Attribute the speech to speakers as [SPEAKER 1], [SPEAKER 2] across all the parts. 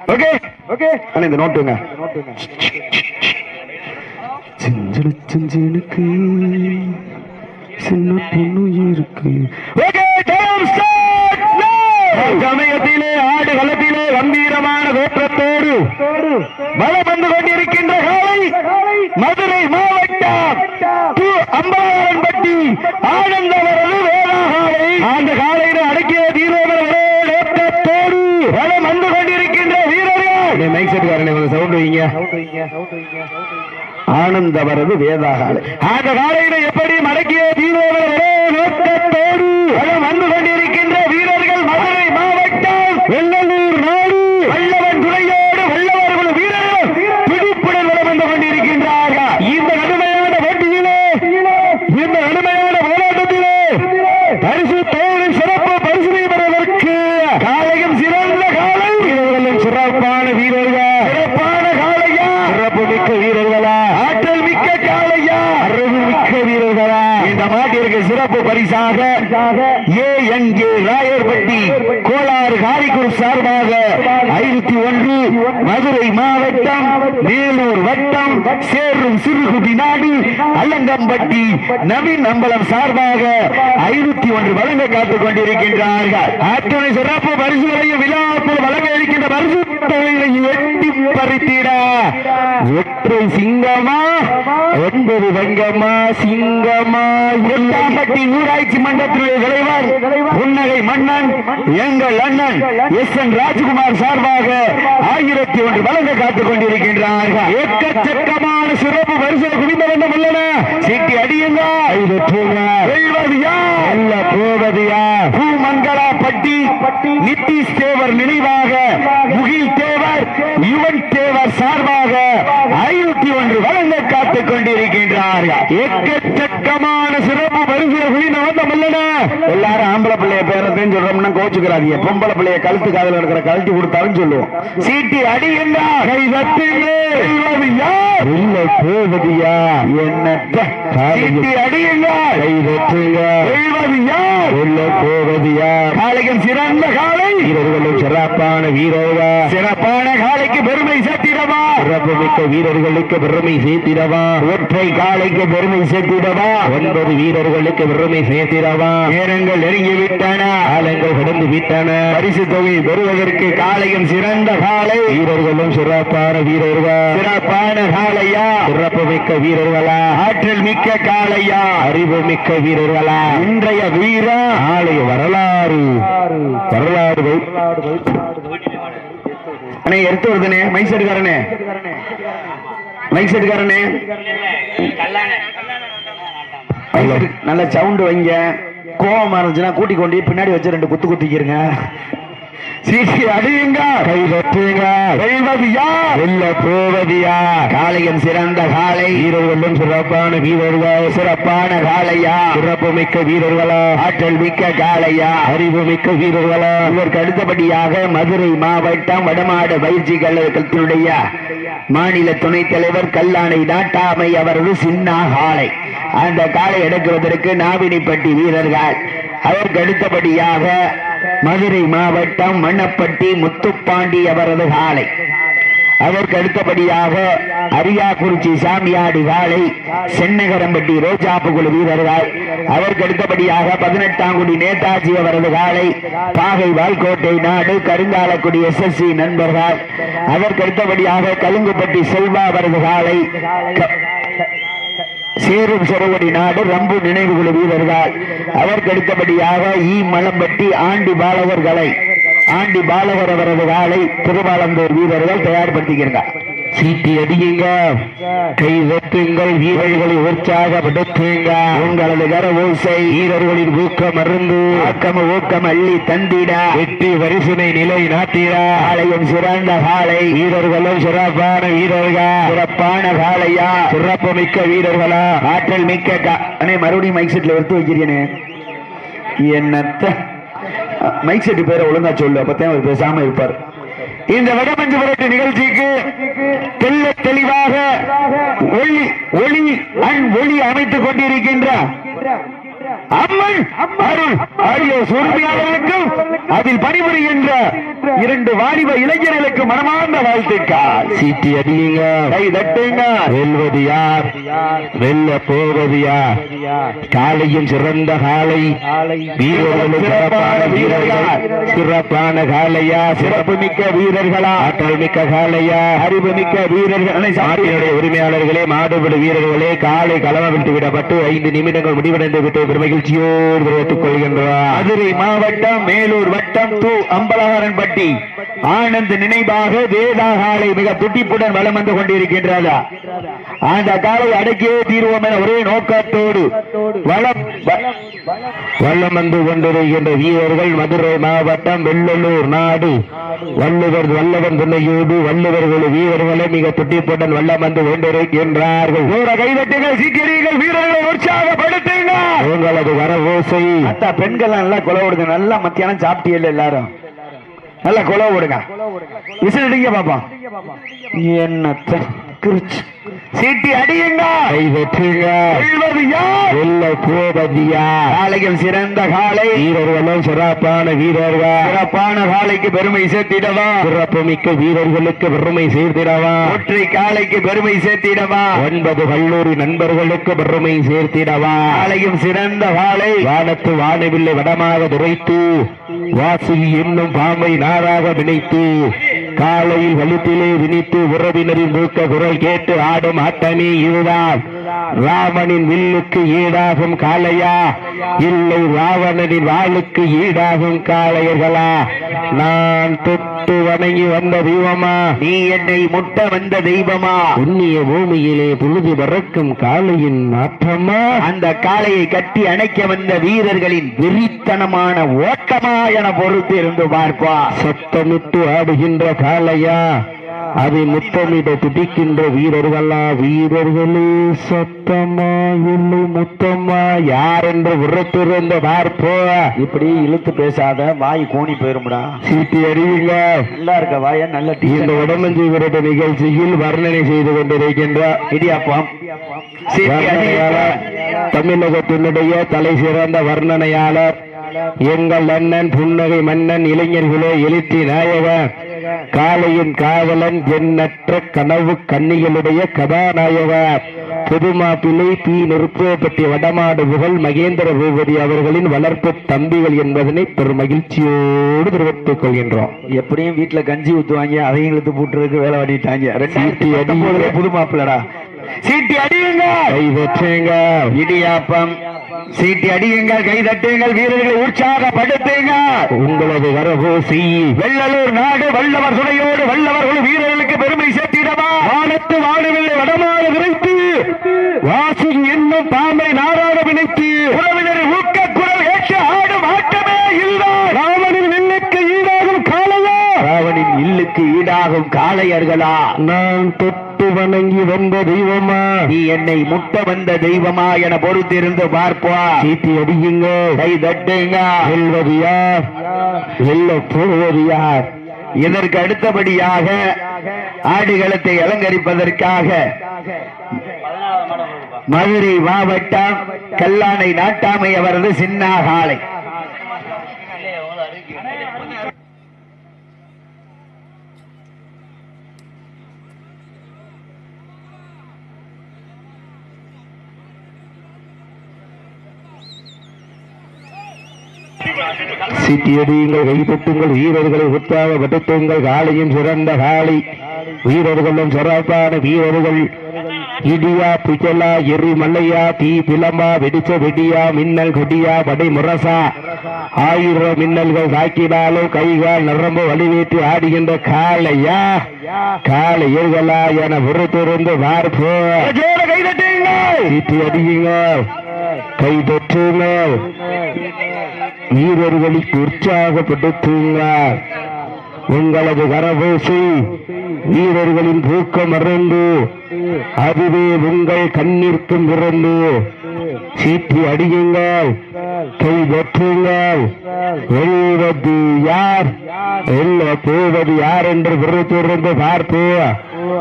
[SPEAKER 1] Okay okay. அண்ணா இந்த நோட்டுங்க செஞ்சலு செஞ்சனுக்கு சின்ன பொண்ணு இருக்கு ஓகே டைம் ஸ்டார்ட் சமயத்திலே ஆடு களத்திலே கம்பீரமான தோற்றத்தோடு பலம் வந்து கொண்டிருக்கின்ற காலை மதுரை மாவட்டம். அம்பலாரன்பட்டி ஆனந்தவரது வேளாகாலை அந்த காலையில அடக்கிய தீரோதரே நோக்கத்தோடு பலம் வந்து கொண்டிருக்கின்ற வீரர்கள் மைக் செட்டுக்காரன் சவுண்ட் ஆனந்தவரது வேதாகாலை அந்த காலையில எப்படி மடக்கிய தீவிர நோக்கத்தோடு வந்து கொண்டிருக்கின்ற வீரர்கள் மதுரை மாவட்டம் வெள்ளலூர் நாடு வல்லவன் துறையோடு வல்லவர்கள் வீரர்கள் பிடிப்புடன் வளம் வந்து கொண்டிருக்கின்றார்கள் இந்த கடுமையான போட்டியிலே இந்த கடுமையான போராட்டத்திலே பரிசு தோழின் சிறப்பு பரிசுமை பெறுவதற்கு காலையும் சிறந்த காலை வீரர்களும் சிறப்பான வீரர்கள் சிறப்பான காலையா சிறப்பு மிக்க வீரர்களா ஆற்றல் மிக்க காலையா அறிவு மிக்க வீரர்களா இந்த மாட்டிற்கு சிறப்பு பரிசாக ஏ என் கே ராயர்பட்டி கோளாறு காரிக்குள் சார்பாக ஐநூத்தி ஒன்று மதுரை மாவட்டம் வேலூர் வட்டம் சேரும் சிறுகுடி நாடு அல்லங்கம்பட்டி நவீன் அம்பலம் சார்பாக ஐநூத்தி ஒன்று வழங்க காத்துக் கொண்டிருக்கின்றார்கள். அத்துணை சிறப்பு பரிசுகளையும் விழாவில் வழங்க இருக்கின்ற பரிசு தொகைகளை எட்டி பறித்திட. ஒற்றை சிங்கமா? ஒன்பது வெங்கம்மா சிங்கமா? எட்டாம்பட்டி ஊராட்சி மன்றத்தினுடைய தலைவர் புன்னகை மன்னன் எங்கள் அண்ணன் எஸ் என் ராஜ்குமார் சார்பாக ஆயிரத்தி ஒன்று வழங்க காத்துக் கொண்டிருக்கின்றார்கள். எக்கச்சக்கமான சிறப்பு பரிசு குவிந்த வேண்டும் உள்ளன. சீட்டி அடியுங்க. வெல்வதியா. அல்ல போவதியா. பூமங்களா பட்டி நித்திஷ் தேவர் நினைவாக முகில் தேவர் யுவன் தேவர் சார்பாக ஐநூத்தி ஒன்று வழங்க காத்துக் கொண்டிருக்கின்றார்கள் எக்கச்சக்கமான சிறப்பு பரிசு குவிந்த வந்தம் உள்ளன எல்லாரும் ஆம்பளை பிள்ளைய பேரத்தையும் சொல்றோம்னா கோச்சுக்கிறாதீங்க. பொம்பளை பிள்ளைய கழுத்து காதல இருக்கிற கழட்டி கொடுத்தாலும் சொல்லுவோம். சீட்டி வெல்வது யார் இல்ல போவதியா என்ன? சீட்டி அடியுங்க கை தட்டுங்க. வெல்வது யார் இல்ல போவது யார் காளையின் சிறந்த காலை. வீரர்களும் சிறப்பான வீரர்களா. சிறப்பான காலைக்கு பெருமை சேர்த்திடவா சிறப்பு மிக்க வீரர்களுக்கு பெருமை சேர்த்திடவா? ஒற்றை காலைக்கு பெருமை சேர்த்திடவா? ஒன்பது வீரர்களுக்கு பெருமை சேர்த்திடவா? நேரங்கள் நெருங்கி விட்டன. காலங்கள் கடந்து விட்டன. பரிசு தொகை பெறுவதற்கு காலையும் சிறந்த காலை வீரர்களும் சிறப்பான வீரர்கள். சிறப்பான காலையா சிறப்பு மிக்க வீரர்களா? ஆற்றல் மிக்க காலையா அறிவு மிக்க வீரர்களா? இன்றைய வீரா நாளைய வரலாறு. வரலாறு வை- அண்ணே எடுத்து வருதுனே மைக் செட்டுக்காரனே மைக் செட்டுக்காரனே நல்ல சவுண்டு வைங்க. கோவமா இருந்துச்சுன்னா கூட்டி கொண்டு பின்னாடி வச்சு ரெண்டு குத்து குத்திக்கிறங்க சீசி அடியுங்க. கை தட்டுங்க. வெல்வது யார் வெல்ல போவது யார் காளையம் சிறந்த காளை வீரர்களும் சிறப்பான வீரர்கள்? சிறப்பான காளையா சிறப்பு மிக்க வீரர்களா? ஆற்றல் மிக்க காளையா அறிவு மிக்க வீரர்களா? இதற்கு அடுத்தபடியாக மதுரை மாவட்டம் வடமாடு பயிற்சி கழகத்தினுடைய மாநில துணைத் தலைவர் கல்லானை நாட்டாமை அவரது சின்ன காளை அந்த காளை எடுக்குவதற்கு நாவினிப்பட்டி வீரர்கள். அதற்கு அடுத்தபடியாக மதுரை மாவட்டம் மண்ணப்பட்டி முத்துப்பாண்டி அவரது காலை. அதற்கு அடுத்தபடியாக அரியாக்குறிச்சி சாமியாடி காலை சென்னகரம்பட்டி ரோஜாப்பு குழு வீரர்கள். அதற்கு அடுத்தபடியாக பதினெட்டாங்குடி நேதாஜி அவரது காலை பாகை வால்கோட்டை நாடு கருங்காலக்குடி எஸ் எஸ் சி நண்பர்கள். அதற்கு அடுத்தபடியாக கலுங்குப்பட்டி செல்வா அவரது காலை சேரும் செருவடி நாடு ரம்பு நினைவு குழு வீரர்கள் அதற்கு அடுத்தபடியாக ஈ மலம்பட்டி ஆண்டி பாலகர்களை ஆண்டி பாலகர் அவரது காலை திருவாலந்தூர் வீரர்கள் தயார்படுத்திக்கிறார் சீட்டி அடியுங்க. கை வெட்டுங்கள் வீரர்களை உற்சாகப்படுத்துங்க. உங்களது கர ஓசை வீரர்களின் ஊக்கம் மருந்து அக்கம ஊக்கம் அள்ளி தந்திட. வெற்றி வரிசுமை நிலை நாட்டிட ஆலயம் சிறந்த காலை வீரர்களும் சிறப்பான வீரர்கள். சிறப்பான காலையா? சிறப்பு மிக்க வீரர்களா? ஆற்றல் மிக்க அண்ணே மறுபடியும் மைக் செட்ல எடுத்து வைக்கிறீனே என்னத்த? மைக் செட்டு பேரை ஒழுங்கா சொல்லு அப்பத்தான் அவர் பேசாம இருப்பார். இந்த வடமஞ்சு புரட்டு நிகழ்ச்சிக்கு தெல்ல தெளிவாக ஒளி ஒளி அன் ஒளி அமைத்துக் கொண்டிருக்கின்ற
[SPEAKER 2] அம்மன் அருள் ஆகிய உரிமையாளர்களுக்கும் அதில் பணிபுரிகின்ற இரண்டு வாலிப இளைஞர்களுக்கு மனமார்ந்த வாழ்த்துக்கள். சீட்டி அடியுங்க. கை தட்டுங்க. வெல்வது யார் வெல்ல போவது யார் காலையும் சிறந்த காலை. வீரர்களும் சிறப்பான வீரர்கள். சிறப்பான காலையா? சிறப்பு மிக்க வீரர்களா? ஆற்றல் மிக்க காலையா? அறிவு மிக்க வீரர்கள். நாட்டினுடைய உரிமையாளர்களே மாடுபடு வீரர்களே காலை களம விட்டு விடப்பட்டு ஐந்து நிமிடங்கள் முடிவடைந்து விட்டு மகிழ்ச்சியோடு தெரிவித்துக் கொள்கின்றார் மதுரை மாவட்டம் மேலூர் வட்டம் தூ அம்பலகாரன்பட்டி ஆனந்த் நினைவாக வேதா காலை மிக துட்டிப்புடன் வலம் வந்து கொண்டிருக்கின்றதா அந்த காலை அடக்கியே தீர்வோம் என ஒரே நோக்கத்தோடு வளம் வல்லம் வந்து கொண்டிருக்கின்ற வீரர்கள் மதுரை மாவட்டம் வெள்ளலூர் நாடு. வள்ளுவர் வல்லவன் துணையோடு வள்ளுவர் குழு வீரர்களை மிக துட்டிப்புடன் வல்லம் வந்து கொண்டிருக்கின்றார்கள். ஊர கைதட்டுங்கள் சீக்கிரங்கள் வீரர்களை உற்சாகப்படுத்துங்க உங்களது வர அத்தா பெண்கள் நல்லா கொலை விடுங்க நல்லா மத்தியானம் சாப்பிட்டீங்க எல்லாரும். நல்லா கொலை விடுங்க. விசில் அடிங்க பாப்போம் என்னத்த? கிருச்சு சீட்டி அடியுங்க. கை வெற்றுங்க. வெல்வது யார்? வெல்ல போவது யார்? காலையில் சிறந்த காலை வீரர்களும் சிறப்பான வீரர்கள். சிறப்பான காலைக்கு பெருமை சேர்த்திடவா? சிறப்பு மிக்க வீரர்களுக்கு பெருமை சேர்த்திடவா? ஒற்றை காலைக்கு பெருமை சேர்த்திடவா? ஒன்பது கல்லூரி நண்பர்களுக்கு பெருமை சேர்த்திடவா? காலையும் சிறந்த காலை வானத்து வானவில்லை வடமாக துரைத்து வாசி என்னும் பாம்பை நாராக நினைத்து காலையில் வலித்திலே வினித்து உறவினரின் மூக்க குரல் கேட்டு ஆடும் ஆட்டமே இதுதான். ராமனின் வில்லுக்கு ஈடாகும் காளையா? இல்லை ராவணனின் வாளுக்கு ஈடாகும் காளையர்களா? நான் தொட்டு வணங்கி வந்த தெய்வமா? நீ என்னை முட்ட வந்த தெய்வமா? புண்ணிய பூமியிலே புழுதி பறக்கும் காளையின் நாற்றமா? அந்த காளையை கட்டி அணைக்க வந்த வீரர்களின் வெறித்தனமான ஓட்டமா என பொறுத்து இருந்து பார்ப்பா. சத்தமிட்டு ஆடுகின்ற காளையா? அதை முத்தமிட துடிக்கின்ற வீரர்களா? வீரர்களே சத்தமா இல்லை முத்தமா யார் என்று உரத்திருந்த பார்ப்போ இப்படி இழுத்து பேசாத வாய் கோணி போயிரும்டா. சீட்டி அறிவிங்க நல்லா இருக்க வாய நல்ல இந்த உடம்பஞ்சி விரட்ட நிகழ்ச்சியில் வர்ணனை செய்து கொண்டிருக்கின்ற இடியாப்பம். தமிழகத்தினுடைய தலை சிறந்த வர்ணனையாளர். எங்கள் அண்ணன் புன்னகை மன்னன் இளைஞர்களே எழுத்தி நாயகன். காளையின் காவலன் எண்ணற்ற கனவு கன்னிகளுடைய கதாநாயகர் புதுமாப்பிள்ளை பி. நெருப்பப்பட்டி வடமாடு புகழ் மகேந்திர பூபதி அவர்களின் வளர்ப்பு தம்பிகள் என்பதனை பெரும் மகிழ்ச்சியோடு தெரிவித்துக் கொள்கின்றோம். எப்படியும் வீட்டுல கஞ்சி ஊத்துவாங்க அதையும் இழுத்து போட்டுறதுக்கு வேலை வாடிட்டாங்க புது மாப்பிள்ளடா சீட்டி அடியுங்க. இடியாப்பம். சீட்டி அடியுங்கள் கை தட்டுங்கள் வீரர்களை உற்சாகப்படுத்துங்க. உங்களது வரகோசி வெள்ளலூர் நாடு வல்லவர் சுடையோடு வல்லவர் குழு வீரர்களுக்கு பெருமை சேர்த்திடவா? வானத்து வானவில்லை வடமாறு விரைத்து. வாசி என்னும் பாம்பை நாராக வினைத்து உறவினரை ஊக்க குரல் கேட்டு ஆடும் ஆட்டமே இல்லா. ராவணின் வில்லுக்கு ஈடாகும் காளையா? ராவணின் இல்லுக்கு ஈடாகும் காளையர்களா? நான் தொட்டு வணங்கி வந்த தெய்வமா? நீ என்னை முட்ட வந்த தெய்வமா என பொறுத்திருந்து பார்ப்பா. சீட்டி அடியுங்க. கை தட்டுங்க. வெல்வது யார் வெல்ல யார் இதற்கு அடுத்தபடியாக ஆடுகளத்தை அலங்கரிப்பதற்காக மதுரை மாவட்டம் கல்லானை நாட்டாமை அவரது சின்னாகாலை. சீட்டியடியுங்கள் கைப்பற்றுங்கள் வீரர்களை உற்சாகப்படுத்துங்கள் காலையும் சிறந்த காலை வீரர்களும் சிறப்பான வீரர்கள். இடியா புயலா எரி மல்லையா தீ பிலமா வெடிச்ச வெடியா மின்னல் கொடியா படை முரசா. ஆயிரம் மின்னல்கள் தாக்கினாலும் கைகால் நரம்பு வலிவேற்றி ஆடுகின்ற காளையா? காளையர்களா என பொறுத்திருந்து பார்ப்போ. சீட்டி அடியுங்கள் கை தொற்றுங்கள் வீரர்களுக்கு உற்சாகப்படுத்துங்கள் உங்களது கரபூசி வீரர்களின் தூக்கம் இறந்து அதுவே உங்கள் கண்ணிற்கும் இறந்து சீட்டி அடியுங்கள் கை வெற்றுங்கள் வெல்வது யார்? வெல்ல போவது யார் என்று விருத்திருந்து பார்த்து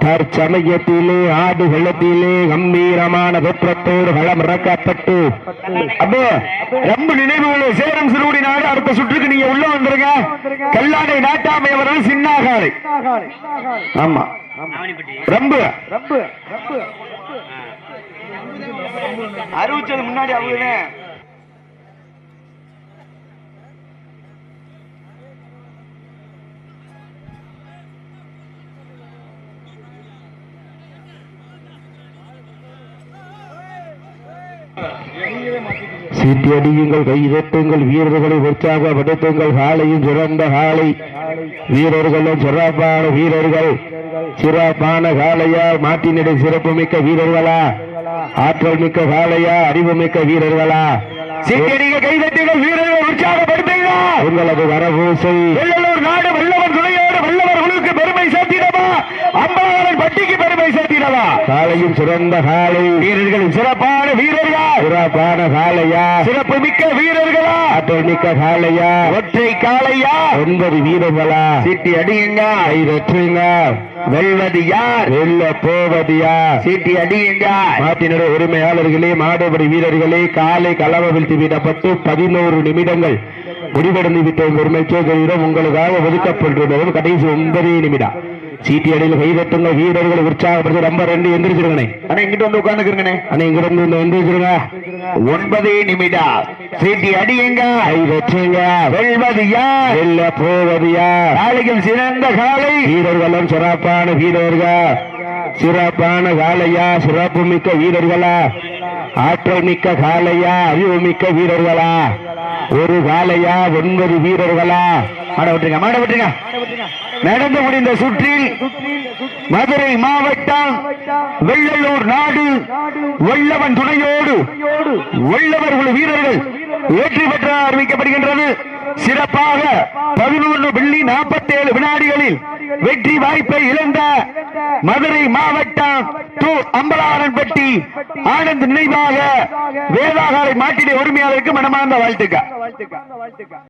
[SPEAKER 2] தற்சமயத்திலே ஆடு வெள்ளத்திலே கம்பீரமான வெற்றத்தோடு களம் இறக்கப்பட்டு. அப்போ ரொம்ப நினைவுகளை சேரம் சிறுகுடி நாடு அடுத்த சுற்றுக்கு நீங்க உள்ள வந்துருங்க. கல்லாடை நாட்டாமை அவர்கள் சின்னாகாலை ஆமா. ரொம்ப.
[SPEAKER 1] அறிவிச்சது முன்னாடி அவங்க
[SPEAKER 2] சீட்டியடியுங்கள் கைதட்டுங்கள் வீரர்களை உற்சாகப்படுத்துங்கள் காலையும் சிறந்த காலை வீரர்களும் சிறப்பான வீரர்கள். சிறப்பான காளையா மாட்டினிடை சிறப்பு மிக்க வீரர்களா? ஆற்றல் மிக்க காளையா அறிவு மிக்க வீரர்களா சீட்டியடிங்க கைதட்டுங்கள் வீரர்களை உற்சாகப்படுத்துங்க உங்களது வரபூசை நாடு வல்லவன் துணையோடு வல்லவர்களுக்கு பெருமை சேர்த்திடவா? அம்பாளன் பட்டிக்கு பெருமை சேர்த்திடவா? காலையும் சிறந்த காலை வீரர்களும் சிறப்பான வீரர்களா சிறப்பான காளையா சிறப்பு மிக்க வீரர்களா? ஆற்றல் மிக்க காளையா ஒற்றை காளையா? ஒன்பது வீரர்களா? சீட்டி அடியுங்க. ஐதற்றுங்க வெல்வது யார்? வெல்ல போவது யார்? சீட்டி அடியுங்க. மாட்டினுடைய உரிமையாளர்களே மாடுபடி வீரர்களே காலை களவ வீழ்த்தி விடப்பட்டு பதினோரு நிமிடங்கள். முடிவடைந்து விட்ட பெருமை சோதரியிடம் உங்களுக்காக ஒதுக்கப்பட்டுள்ளது கடைசி ஒன்பதே நிமிடம். சீட்டி அடியில் கைதட்டுங்க வீரர்களை உற்சாகப்படுத்த ரொம்ப ரெண்டு எந்திரிச்சிருங்கண்ணே.
[SPEAKER 1] அண்ணா இங்கிட்ட வந்து உட்காந்துக்கிறேங்கண்ணே
[SPEAKER 2] அண்ணே இங்க இருந்து இந்த எந்திரிச்சிருங்க.
[SPEAKER 1] ஒன்பதே நிமிடம். சீட்டி அடியுங்க.
[SPEAKER 2] கைதட்டுங்க
[SPEAKER 1] வெல்வது யார்
[SPEAKER 2] வெல்ல போவது யார்
[SPEAKER 1] நாளைக்கும் சிறந்த காலை
[SPEAKER 2] வீரர்களும் சிறப்பான வீரர்கள். சிறப்பான காளையா சிறப்பு மிக்க வீரர்களா? ஆற்றல் மிக்க காலையா அறிவு மிக்க வீரர்களா? ஒரு காலையா ஒன்பது வீரர்களா?
[SPEAKER 1] மாட மாடப்பட்டுங்க மாட
[SPEAKER 2] நடந்து முடிந்த சுற்றில் மதுரை மாவட்டம் வெள்ளலூர் நாடு வெள்ளவன் துணையோடு வெள்ளவர்கள் வீரர்கள் வெற்றி பெற்ற அறிவிக்கப்படுகின்றது சிறப்பாக பதினொன்று புள்ளி நாற்பத்தி ஏழு வினாடிகளில் வெற்றி வாய்ப்பை இழந்த மதுரை மாவட்டம் டு அம்பலாரன்பட்டி ஆனந்த் நினைவாக வேதாகாரை மாட்டிட உரிமையாளருக்கு மனமார்ந்த வாழ்த்துக்க